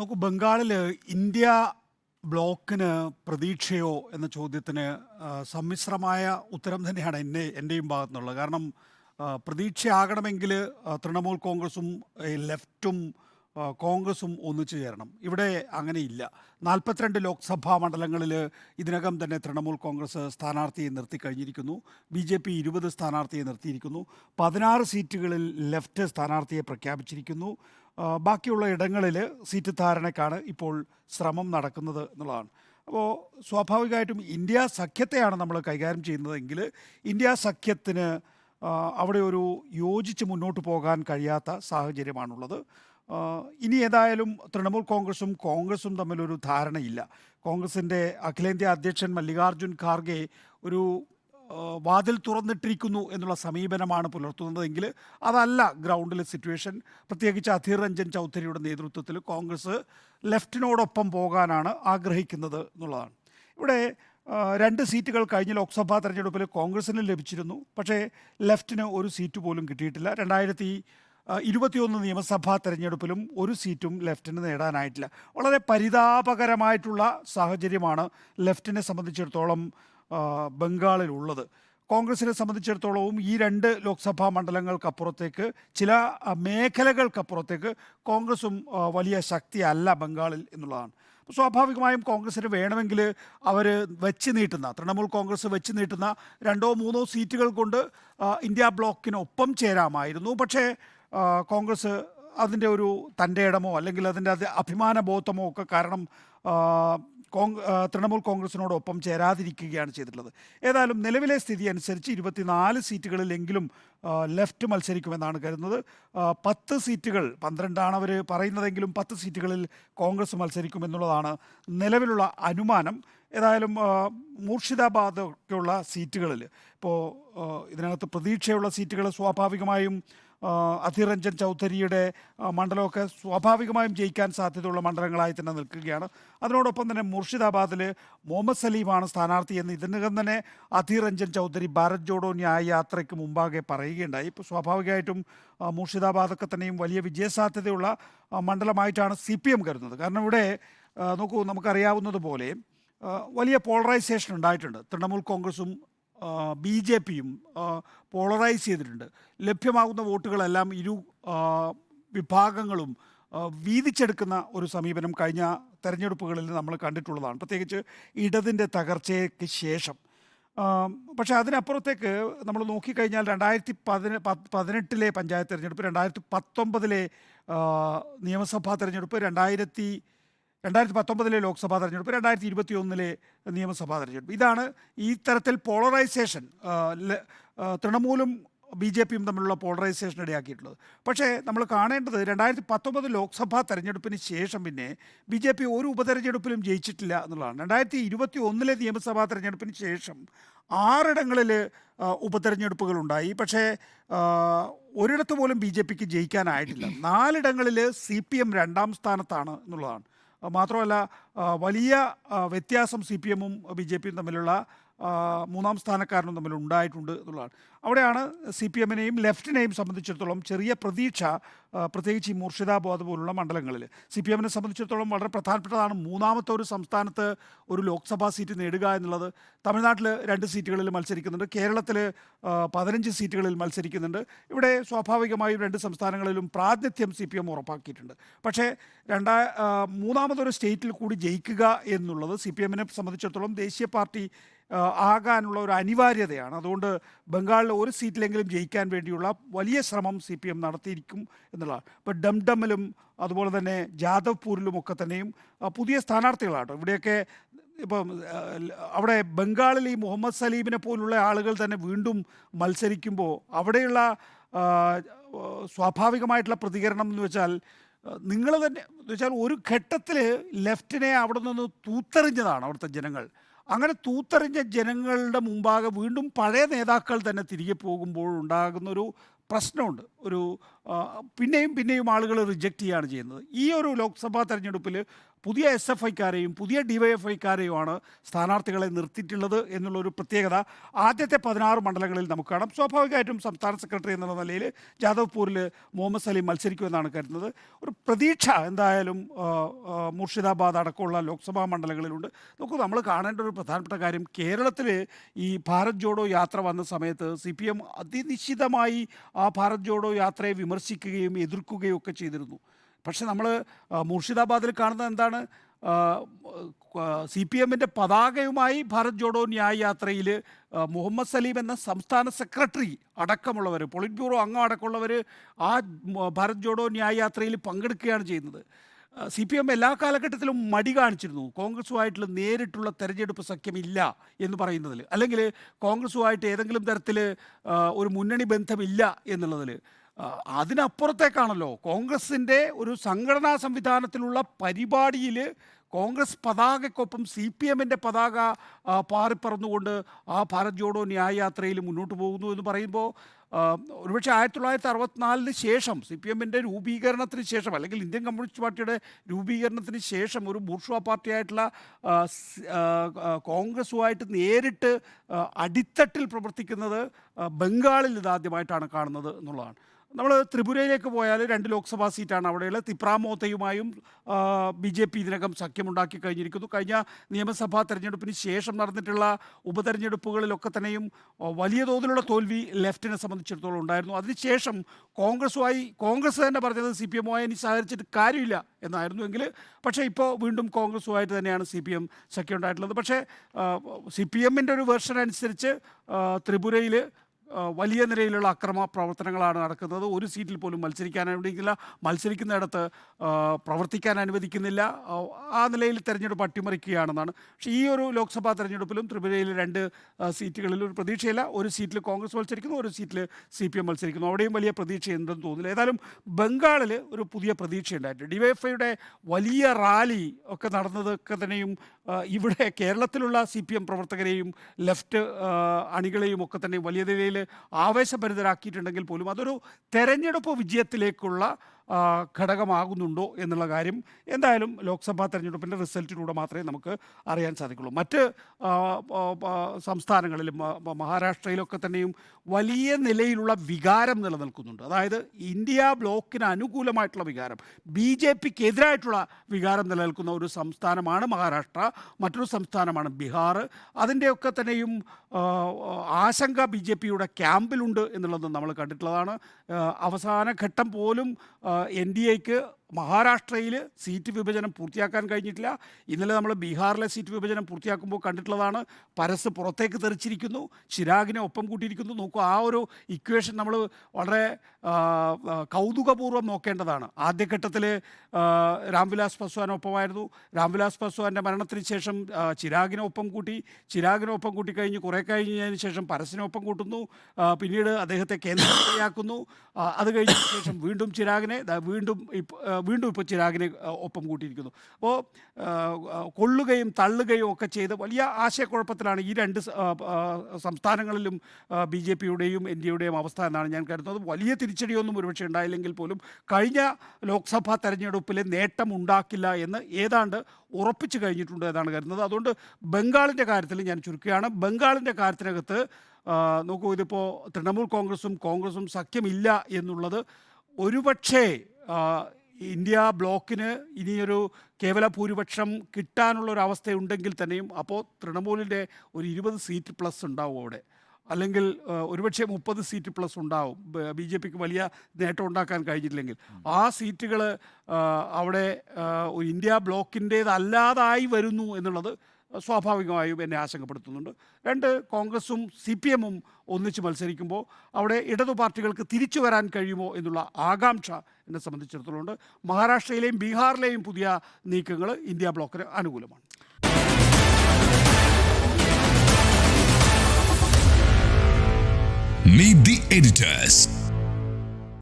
നോക്കൂ ബംഗാളിൽ ഇന്ത്യ ബ്ലോക്കിന് പ്രതീക്ഷയോ എന്ന ചോദ്യത്തിന് സമ്മിശ്രമായ ഉത്തരം തന്നെയാണ് എന്നെ എന്റെയും ഭാഗത്തു നിന്നുള്ളത് കാരണം പ്രതീക്ഷയാകണമെങ്കിൽ തൃണമൂൽ കോൺഗ്രസും ലെഫ്റ്റും കോൺഗ്രസും ഒന്നിച്ചു ചേരണം. ഇവിടെ അങ്ങനെയില്ല. നാൽപ്പത്തിരണ്ട് ലോക്സഭാ മണ്ഡലങ്ങളിൽ ഇതിനകം തന്നെ തൃണമൂൽ കോൺഗ്രസ് സ്ഥാനാർത്ഥിയെ നിർത്തിക്കഴിഞ്ഞിരിക്കുന്നു ബി ജെ പി ഇരുപത് സ്ഥാനാർത്ഥിയെ നിർത്തിയിരിക്കുന്നു. പതിനാറ് സീറ്റുകളിൽ ലെഫ്റ്റ് സ്ഥാനാർത്ഥിയെ പ്രഖ്യാപിച്ചിരിക്കുന്നു. ബാക്കിയുള്ള ഇടങ്ങളിൽ സീറ്റ് ധാരണയ്ക്കാണ് ഇപ്പോൾ ശ്രമം നടക്കുന്നത് എന്നുള്ളതാണ്. അപ്പോൾ സ്വാഭാവികമായിട്ടും ഇന്ത്യ സഖ്യത്തെയാണ് നമ്മൾ കൈകാര്യം ചെയ്യുന്നതെങ്കിൽ ഇന്ത്യ സഖ്യത്തിന് അവിടെ ഒരു യോജിച്ച് മുന്നോട്ട് പോകാൻ കഴിയാത്ത സാഹചര്യമാണുള്ളത്. ഇനി ഏതായാലും തൃണമൂൽ കോൺഗ്രസും കോൺഗ്രസും തമ്മിലൊരു ധാരണയില്ല. കോൺഗ്രസിന്റെ അഖിലേന്ത്യാ അധ്യക്ഷൻ മല്ലികാർജുൻ ഖാർഗെ ഒരു വാതിൽ തുറന്നിട്ടിരിക്കുന്നു എന്നുള്ള സമീപനമാണ് പുലർത്തുന്നതെങ്കിൽ അതല്ല ഗ്രൗണ്ടിലെ സിറ്റുവേഷൻ. പ്രത്യേകിച്ച് അധീർ രഞ്ജൻ ചൗധരിയുടെ നേതൃത്വത്തിൽ കോൺഗ്രസ് ലെഫ്റ്റിനോടൊപ്പം പോകാനാണ് ആഗ്രഹിക്കുന്നത് എന്നുള്ളതാണ്. ഇവിടെ രണ്ട് സീറ്റുകൾ കഴിഞ്ഞ ലോക്സഭാ തെരഞ്ഞെടുപ്പിൽ കോൺഗ്രസിന് ലഭിച്ചിരുന്നു. പക്ഷേ ലെഫ്റ്റിന് ഒരു സീറ്റ് പോലും കിട്ടിയിട്ടില്ല. രണ്ടായിരത്തി ഇരുപത്തിയൊന്ന് നിയമസഭാ തെരഞ്ഞെടുപ്പിലും ഒരു സീറ്റും ലെഫ്റ്റിന് നേടാനായിട്ടില്ല. വളരെ പരിതാപകരമായിട്ടുള്ള സാഹചര്യമാണ് ലെഫ്റ്റിനെ സംബന്ധിച്ചിടത്തോളം ബംഗാളിലുള്ളത്. കോൺഗ്രസിനെ സംബന്ധിച്ചിടത്തോളവും ഈ രണ്ട് ലോക്സഭാ മണ്ഡലങ്ങൾക്കപ്പുറത്തേക്ക് ചില മേഖലകൾക്കപ്പുറത്തേക്ക് കോൺഗ്രസും വലിയ ശക്തിയല്ല ബംഗാളിൽ എന്നുള്ളതാണ്. സ്വാഭാവികമായും കോൺഗ്രസിന് വേണമെങ്കിൽ അവർ വെച്ച് നീട്ടുന്ന തൃണമൂൽ കോൺഗ്രസ് വെച്ച് നീട്ടുന്ന രണ്ടോ മൂന്നോ സീറ്റുകൾ കൊണ്ട് ഇന്ത്യ ബ്ലോക്കിനൊപ്പം ചേരാമായിരുന്നു. പക്ഷേ കോൺഗ്രസ് അതിന്റെ ഒരു തന്റെ ഇടമോ അല്ലെങ്കിൽ അതിന്റെ അത് അഭിമാന ബോധമോ ഒക്കെ കാരണം കോങ് തൃണമൂൽ കോൺഗ്രസിനോടൊപ്പം ചേരാതിരിക്കുകയാണ് ചെയ്തിട്ടുള്ളത്. ഏതായാലും നിലവിലെ സ്ഥിതി അനുസരിച്ച് ഇരുപത്തിനാല് സീറ്റുകളിലെങ്കിലും ലെഫ്റ്റ് മത്സരിക്കുമെന്നാണ് കരുതുന്നത്. പത്ത് സീറ്റുകൾ പന്ത്രണ്ടാണ് അവർ പറയുന്നതെങ്കിലും പത്ത് സീറ്റുകളിൽ കോൺഗ്രസ് മത്സരിക്കുമെന്നുള്ളതാണ് നിലവിലുള്ള അനുമാനം. ഏതായാലും മൂർഷിദാബാദൊക്കെയുള്ള സീറ്റുകളിൽ ഇപ്പോൾ ഇതിനകത്ത് പ്രതീക്ഷയുള്ള സീറ്റുകൾ സ്വാഭാവികമായും അധീർ രഞ്ജൻ ചൗധരിയുടെ മണ്ഡലമൊക്കെ സ്വാഭാവികമായും ജയിക്കാൻ സാധ്യതയുള്ള മണ്ഡലങ്ങളായി തന്നെ നിൽക്കുകയാണ്. അതിനോടൊപ്പം തന്നെ മുർഷിദാബാദിൽ മുഹമ്മദ് സലീമാണ് സ്ഥാനാർത്ഥി എന്ന് ഇതിനകം തന്നെ അധിർ രഞ്ജൻ ചൗധരി ഭാരത് ജോഡോ ന്യായ യാത്രയ്ക്ക് മുമ്പാകെ പറയുകയുണ്ടായി. ഇപ്പോൾ സ്വാഭാവികമായിട്ടും മുർഷിദാബാദൊക്കെ തന്നെയും വലിയ വിജയസാധ്യതയുള്ള മണ്ഡലമായിട്ടാണ് സി പി എം കരുതുന്നത്. കാരണം ഇവിടെ നോക്കൂ നമുക്കറിയാവുന്നതുപോലെ വലിയ പോളറൈസേഷൻ ഉണ്ടായിട്ടുണ്ട്. തൃണമൂൽ കോൺഗ്രസും ബി ജെ പിയും പോളറൈസ് ചെയ്തിട്ടുണ്ട്. ലഭ്യമാകുന്ന വോട്ടുകളെല്ലാം ഇരു വിഭാഗങ്ങളും വീതിച്ചെടുക്കുന്ന ഒരു സമീപനം കഴിഞ്ഞ തെരഞ്ഞെടുപ്പുകളിൽ നമ്മൾ കണ്ടിട്ടുള്ളതാണ്. പ്രത്യേകിച്ച് ഇടതിന്റെ തകർച്ചയ്ക്ക് ശേഷം. പക്ഷേ അതിനപ്പുറത്തേക്ക് നമ്മൾ നോക്കിക്കഴിഞ്ഞാൽ രണ്ടായിരത്തി പതിന പതിനെട്ടിലെ പഞ്ചായത്ത് തിരഞ്ഞെടുപ്പ് രണ്ടായിരത്തി പത്തൊമ്പതിലെ നിയമസഭാ തിരഞ്ഞെടുപ്പ് രണ്ടായിരത്തി രണ്ടായിരത്തി പത്തൊമ്പതിലെ ലോക്സഭാ തെരഞ്ഞെടുപ്പ് രണ്ടായിരത്തി ഇരുപത്തി ഒന്നിലെ നിയമസഭാ തെരഞ്ഞെടുപ്പ്. ഇതാണ് ഈ തരത്തിൽ പോളറൈസേഷൻ തൃണമൂലും ബി ജെ പിയും തമ്മിലുള്ള പോളറൈസേഷൻ ഇടയാക്കിയിട്ടുള്ളത്. പക്ഷേ നമ്മൾ കാണേണ്ടത് രണ്ടായിരത്തി പത്തൊമ്പത് ലോക്സഭാ തെരഞ്ഞെടുപ്പിന് ശേഷം പിന്നെ ബി ജെ പി ഒരു ഉപതെരഞ്ഞെടുപ്പിലും ജയിച്ചിട്ടില്ല എന്നുള്ളതാണ്. രണ്ടായിരത്തി ഇരുപത്തി ഒന്നിലെ നിയമസഭാ തെരഞ്ഞെടുപ്പിന് ശേഷം ആറിടങ്ങളിൽ ഉപതെരഞ്ഞെടുപ്പുകൾ ഉണ്ടായി. പക്ഷേ ഒരിടത്ത് പോലും ബി ജെ പിക്ക് ജയിക്കാനായിട്ടില്ല. നാലിടങ്ങളിൽ സി പി എം രണ്ടാം സ്ഥാനത്താണ് എന്നുള്ളതാണ്. മാത്രമല്ല വലിയ വ്യത്യാസം സി പി എമ്മും ബി ജെ പിയും തമ്മിലുള്ള മൂന്നാം സ്ഥാനക്കാരനും തമ്മിൽ ഉണ്ടായിട്ടുണ്ട് എന്നുള്ളതാണ്. അവിടെയാണ് സി പി എമ്മിനെയും ലെഫ്റ്റിനെയും സംബന്ധിച്ചിടത്തോളം ചെറിയ പ്രതീക്ഷ പ്രത്യേകിച്ച് ഈ മുർഷിദാബാദ് പോലുള്ള മണ്ഡലങ്ങളിൽ. സി പി എമ്മിനെ സംബന്ധിച്ചിടത്തോളം വളരെ പ്രധാനപ്പെട്ടതാണ് മൂന്നാമത്തെ ഒരു സംസ്ഥാനത്ത് ഒരു ലോക്സഭാ സീറ്റ് നേടുക എന്നുള്ളത്. തമിഴ്നാട്ടിൽ രണ്ട് സീറ്റുകളിൽ മത്സരിക്കുന്നുണ്ട്. കേരളത്തിൽ പതിനഞ്ച് സീറ്റുകളിൽ മത്സരിക്കുന്നുണ്ട്. ഇവിടെ സ്വാഭാവികമായും രണ്ട് സംസ്ഥാനങ്ങളിലും പ്രാതിനിധ്യം സി പി എം ഉറപ്പാക്കിയിട്ടുണ്ട്. പക്ഷേ രണ്ടാ മൂന്നാമതൊരു സ്റ്റേറ്റിൽ കൂടി ജയിക്കുക എന്നുള്ളത് സി പി എമ്മിനെ സംബന്ധിച്ചിടത്തോളം ദേശീയ പാർട്ടി ആകാനുള്ള ഒരു അനിവാര്യതയാണ്. അതുകൊണ്ട് ബംഗാളിലെ ഒരു സീറ്റിലെങ്കിലും ജയിക്കാൻ വേണ്ടിയുള്ള വലിയ ശ്രമം സി പി എം നടത്തിയിരിക്കും എന്നുള്ളതാണ്. ഇപ്പോൾ ഡംഡമിലും അതുപോലെ തന്നെ ജാദവ്പൂരിലും ഒക്കെ തന്നെയും പുതിയ സ്ഥാനാർത്ഥികളാട്ടോ ഇവിടെയൊക്കെ ഇപ്പം അവിടെ ബംഗാളിൽ ഈ മുഹമ്മദ് സലീമിനെ പോലുള്ള ആളുകൾ തന്നെ വീണ്ടും മത്സരിക്കുമ്പോൾ അവിടെയുള്ള സ്വാഭാവികമായിട്ടുള്ള പ്രതികരണം എന്ന് വെച്ചാൽ നിങ്ങൾ തന്നെ എന്ന് വെച്ചാൽ ഒരു ഘട്ടത്തിൽ ലെഫ്റ്റിനെ അവിടെ നിന്ന് തൂത്തെറിഞ്ഞതാണ് അവിടുത്തെ ജനങ്ങൾ. അങ്ങനെ തൂത്തെറിഞ്ഞ ജനങ്ങളുടെ മുമ്പാകെ വീണ്ടും പഴയ നേതാക്കൾ തന്നെ തിരികെ പോകുമ്പോൾ ഉണ്ടാകുന്നൊരു പ്രശ്നമുണ്ട്. ഒരു പിന്നെയും പിന്നെയും ആളുകൾ റിജക്റ്റ് ചെയ്യുകയാണ് ചെയ്യുന്നത്. ഈ ഒരു ലോക്സഭാ തെരഞ്ഞെടുപ്പിൽ പുതിയ എസ് എഫ് ഐക്കാരെയും പുതിയ ഡിവൈഎഫ്ഐക്കാരെയുമാണ് സ്ഥാനാർത്ഥികളെ നിർത്തിയിട്ടുള്ളത് എന്നുള്ളൊരു പ്രത്യേകത ആദ്യത്തെ പതിനാറ് മണ്ഡലങ്ങളിൽ നമുക്ക് കാണാം. സ്വാഭാവികമായിട്ടും സംസ്ഥാന സെക്രട്ടറി എന്നുള്ള നിലയിൽ ജാദവ്പൂരിൽ മുഹമ്മദ് സലീം മത്സരിക്കുമെന്നാണ് കരുതുന്നത്. ഒരു പ്രതീക്ഷ എന്തായാലും മുർഷിദാബാദ് അടക്കമുള്ള ലോക്സഭാ മണ്ഡലങ്ങളിലുണ്ട്. നമുക്ക് നമ്മൾ കാണേണ്ട ഒരു പ്രധാനപ്പെട്ട കാര്യം കേരളത്തിൽ ഈ ഭാരത് ജോഡോ യാത്ര വന്ന സമയത്ത് സി പി എം അതിനിശ്ചിതമായി ആ ഭാരത് ജോഡോ യാത്രയെ വിമർശിക്കുകയും എതിർക്കുകയും ഒക്കെ ചെയ്തിരുന്നു. പക്ഷെ നമ്മൾ മുർഷിദാബാദിൽ കാണുന്നത് എന്താണ്? സി പി എമ്മിന്റെ പതാകയുമായി ഭാരത് ജോഡോ ന്യായ യാത്രയിൽ മുഹമ്മദ് സലീം എന്ന സംസ്ഥാന സെക്രട്ടറി അടക്കമുള്ളവർ പൊളിറ്റ് ബ്യൂറോ അംഗം അടക്കമുള്ളവർ ആ ഭാരത് ജോഡോ ന്യായ യാത്രയിൽ പങ്കെടുക്കുകയാണ് ചെയ്യുന്നത്. സി പി എം എല്ലാ കാലഘട്ടത്തിലും മടി കാണിച്ചിരുന്നു. കോൺഗ്രസുമായിട്ടുള്ള നേരിട്ടുള്ള തെരഞ്ഞെടുപ്പ് സഖ്യമില്ല എന്ന് പറയുന്നതിൽ അല്ലെങ്കിൽ കോൺഗ്രസുമായിട്ട് ഏതെങ്കിലും തരത്തിൽ ഒരു മുന്നണി ബന്ധമില്ല എന്നുള്ളതിൽ അതിനപ്പുറത്തേക്കാണല്ലോ കോൺഗ്രസിന്റെ ഒരു സംഘടനാ സംവിധാനത്തിലുള്ള പരിപാടിയിൽ കോൺഗ്രസ് പതാകയ്ക്കൊപ്പം സി പി എമ്മിന്റെ പതാക പാറിപ്പറന്നുകൊണ്ട് ആ ഭാരത് ജോഡോ ന്യായ യാത്രയിൽ മുന്നോട്ട് പോകുന്നു എന്ന് പറയുമ്പോൾ ഒരുപക്ഷെ ആയിരത്തി തൊള്ളായിരത്തി അറുപത്തിനാലിന് ശേഷം സി പി എമ്മിന്റെ രൂപീകരണത്തിന് ശേഷം അല്ലെങ്കിൽ ഇന്ത്യൻ കമ്മ്യൂണിസ്റ്റ് പാർട്ടിയുടെ രൂപീകരണത്തിന് ശേഷം ഒരു ബൂർഷുവ പാർട്ടിയായിട്ടുള്ള കോൺഗ്രസുമായിട്ട് നേരിട്ട് അടിത്തട്ടിൽ പ്രവർത്തിക്കുന്നത് ബംഗാളിൽ ഇതാദ്യമായിട്ടാണ് കാണുന്നത് എന്നുള്ളതാണ്. നമ്മൾ ത്രിപുരയിലേക്ക് പോയാൽ രണ്ട് ലോക്സഭാ സീറ്റാണ് അവിടെയുള്ള. തിപ്രാമോത്തയുമായും ബി ജെ പി ഇതിനകം സഖ്യമുണ്ടാക്കി കഴിഞ്ഞിരിക്കുന്നു. കഴിഞ്ഞ നിയമസഭാ തെരഞ്ഞെടുപ്പിന് ശേഷം നടന്നിട്ടുള്ള ഉപതെരഞ്ഞെടുപ്പുകളിലൊക്കെ തന്നെയും വലിയ തോതിലുള്ള തോൽവി ലെഫ്റ്റിനെ സംബന്ധിച്ചിടത്തോളം ഉണ്ടായിരുന്നു. അതിനുശേഷം കോൺഗ്രസുമായി കോൺഗ്രസ് തന്നെ പറഞ്ഞത് സി പി എമ്മുമായി ഇനി സഹകരിച്ചിട്ട് കാര്യമില്ല എന്നായിരുന്നുവെങ്കിൽ പക്ഷേ ഇപ്പോൾ വീണ്ടും കോൺഗ്രസുമായിട്ട് തന്നെയാണ് സി പി എം സഖ്യം ഉണ്ടായിട്ടുള്ളത്. പക്ഷേ സി പി എമ്മിന്റെ ഒരു വേർഷൻ അനുസരിച്ച് ത്രിപുരയിൽ വലിയ നിലയിലുള്ള അക്രമ പ്രവർത്തനങ്ങളാണ് നടക്കുന്നത്. ഒരു സീറ്റിൽ പോലും മത്സരിക്കാൻ അനുവദിക്കില്ല മത്സരിക്കുന്നിടത്ത് പ്രവർത്തിക്കാൻ അനുവദിക്കുന്നില്ല. ആ, നിലയിൽ തെരഞ്ഞെടുപ്പ് അട്ടിമറിക്കുകയാണെന്നാണ്. പക്ഷേ ഈ ഒരു ലോക്സഭാ തെരഞ്ഞെടുപ്പിലും ത്രിപുരയിൽ രണ്ട് സീറ്റുകളിൽ ഒരു പ്രതീക്ഷയില്ല. ഒരു സീറ്റിൽ കോൺഗ്രസ് മത്സരിക്കുന്നു ഒരു സീറ്റിൽ സി പി എം മത്സരിക്കുന്നു. അവിടെയും വലിയ പ്രതീക്ഷ ഉണ്ടെന്ന് തോന്നുന്നില്ല. ഏതായാലും ബംഗാളിൽ ഒരു പുതിയ പ്രതീക്ഷയുണ്ടായിട്ടുണ്ട് ഡിവൈഎഫ്ഐയുടെ വലിയ റാലി ഒക്കെ നടന്നതൊക്കെ തന്നെയും ഇവിടെ കേരളത്തിലുള്ള സി പി എം പ്രവർത്തകരെയും ലെഫ്റ്റ് അണികളെയും ഒക്കെ തന്നെ വലിയ നിലയിൽ ആവേശഭരിതരാക്കിയിട്ടുണ്ടെങ്കിൽ പോലും അതൊരു തെരഞ്ഞെടുപ്പ് വിജയത്തിലേക്കുള്ള ഘടകമാകുന്നുണ്ടോ എന്നുള്ള കാര്യം എന്തായാലും ലോക്സഭാ തെരഞ്ഞെടുപ്പിന്റെ റിസൾട്ടിലൂടെ മാത്രമേ നമുക്ക് അറിയാൻ സാധിക്കുള്ളൂ. മറ്റ് സംസ്ഥാനങ്ങളിലും മഹാരാഷ്ട്രയിലൊക്കെ തന്നെയും വലിയ നിലയിലുള്ള വികാരം നിലനിൽക്കുന്നുണ്ട്. അതായത് ഇന്ത്യ ബ്ലോക്കിന് അനുകൂലമായിട്ടുള്ള വികാരം ബി ജെ പിക്ക് എതിരായിട്ടുള്ള വികാരം നിലനിൽക്കുന്ന ഒരു സംസ്ഥാനമാണ് മഹാരാഷ്ട്ര മറ്റൊരു സംസ്ഥാനമാണ് ബീഹാർ. അതിന്റെയൊക്കെ തന്നെയും ആശങ്ക ബി ജെ പിയുടെ ക്യാമ്പിലുണ്ട് എന്നുള്ളത് നമ്മൾ കണ്ടിട്ടുള്ളതാണ്. അവസാന ഘട്ടം പോലും എൻ ഡി എക്ക് മഹാരാഷ്ട്രയിൽ സീറ്റ് വിഭജനം പൂർത്തിയാക്കാൻ കഴിഞ്ഞിട്ടില്ല. ഇന്നലെ നമ്മൾ ബീഹാറിലെ സീറ്റ് വിഭജനം പൂർത്തിയാക്കുമ്പോൾ കണ്ടിട്ടുള്ളതാണ് പരസ് പുറത്തേക്ക് തെറിച്ചിരിക്കുന്നു ചിരാഗിനെ ഒപ്പം കൂട്ടിയിരിക്കുന്നു. നോക്കൂ ആ ഒരു ഇക്വേഷൻ നമ്മൾ വളരെ കൗതുകപൂർവം നോക്കേണ്ടതാണ്. ആദ്യഘട്ടത്തിൽ രാംവിലാസ് പസ്വാൻ ഒപ്പമായിരുന്നു. രാംവിലാസ് പസ്വാന്റെ മരണത്തിന് ശേഷം ചിരാഗിനെ ഒപ്പം കൂട്ടി. ചിരാഗിനെ ഒപ്പം കൂട്ടി കഴിഞ്ഞ് കുറേ കഴിഞ്ഞതിന് ശേഷം പരസിനെ ഒപ്പം കൂട്ടുന്നു. പിന്നീട് അദ്ദേഹത്തെ കേന്ദ്രമന്ത്രിയാക്കുന്നു. അത് കഴിഞ്ഞതിന് ശേഷം വീണ്ടും ചിരാഗിനെ വീണ്ടും വീണ്ടും ഇപ്പോൾ ചിരാഗിനെ ഒപ്പം കൂട്ടിയിരിക്കുന്നു. അപ്പോൾ കൊള്ളുകയും തള്ളുകയും ഒക്കെ ചെയ്ത് വലിയ ആശയക്കുഴപ്പത്തിലാണ് ഈ രണ്ട് സംസ്ഥാനങ്ങളിലും ബി ജെ പിയുടെയും എൻ ഡി എയുടെയും അവസ്ഥ എന്നാണ് ഞാൻ കരുതുന്നത്. വലിയ തിരിച്ചടിയൊന്നും ഒരുപക്ഷെ ഉണ്ടായില്ലെങ്കിൽ പോലും കഴിഞ്ഞ ലോക്സഭാ തെരഞ്ഞെടുപ്പിൽ നേട്ടം ഉണ്ടാക്കില്ല എന്ന് ഏതാണ്ട് ഉറപ്പിച്ചു കഴിഞ്ഞിട്ടുണ്ട് എന്നാണ് കരുതുന്നത്. അതുകൊണ്ട് ബംഗാളിന്റെ കാര്യത്തിൽ ഞാൻ ചുരുക്കുകയാണ്. ബംഗാളിന്റെ കാര്യത്തിനകത്ത് നോക്കൂ ഇതിപ്പോൾ തൃണമൂൽ കോൺഗ്രസും കോൺഗ്രസും സഖ്യമില്ല എന്നുള്ളത് ഒരുപക്ഷേ ഇന്ത്യ ബ്ലോക്കിന് ഇനിയൊരു കേവല ഭൂരിപക്ഷം കിട്ടാനുള്ള ഒരു അവസ്ഥയുണ്ടെങ്കിൽ തന്നെയും അപ്പോൾ തൃണമൂലിന്റെ ഒരു ഇരുപത് സീറ്റ് പ്ലസ് ഉണ്ടാവും അവിടെ. അല്ലെങ്കിൽ ഒരുപക്ഷെ മുപ്പത് സീറ്റ് പ്ലസ് ഉണ്ടാവും. ബി ജെ പിക്ക് വലിയ നേട്ടം ഉണ്ടാക്കാൻ കഴിഞ്ഞിട്ടില്ലെങ്കിൽ. ആ സീറ്റുകൾ അവിടെ ഒരു ഇന്ത്യ ബ്ലോക്കിന്റേതല്ലാതായി വരുന്നു എന്നുള്ളത് സ്വാഭാവികമായും എന്നെ ആശങ്കപ്പെടുത്തുന്നുണ്ട്. രണ്ട് കോൺഗ്രസും സി പി എമ്മും ഒന്നിച്ച് മത്സരിക്കുമ്പോൾ അവിടെ ഇടതു പാർട്ടികൾക്ക് തിരിച്ചു വരാൻ കഴിയുമോ എന്നുള്ള ആകാംക്ഷ എന്നെ സംബന്ധിച്ചിടത്തോളം ഉണ്ട് മഹാരാഷ്ട്രയിലെയും ബീഹാറിലെയും പുതിയ നീക്കങ്ങൾ ഇന്ത്യ ബ്ലോക്കിന് അനുകൂലമാണ്. Meet the editors.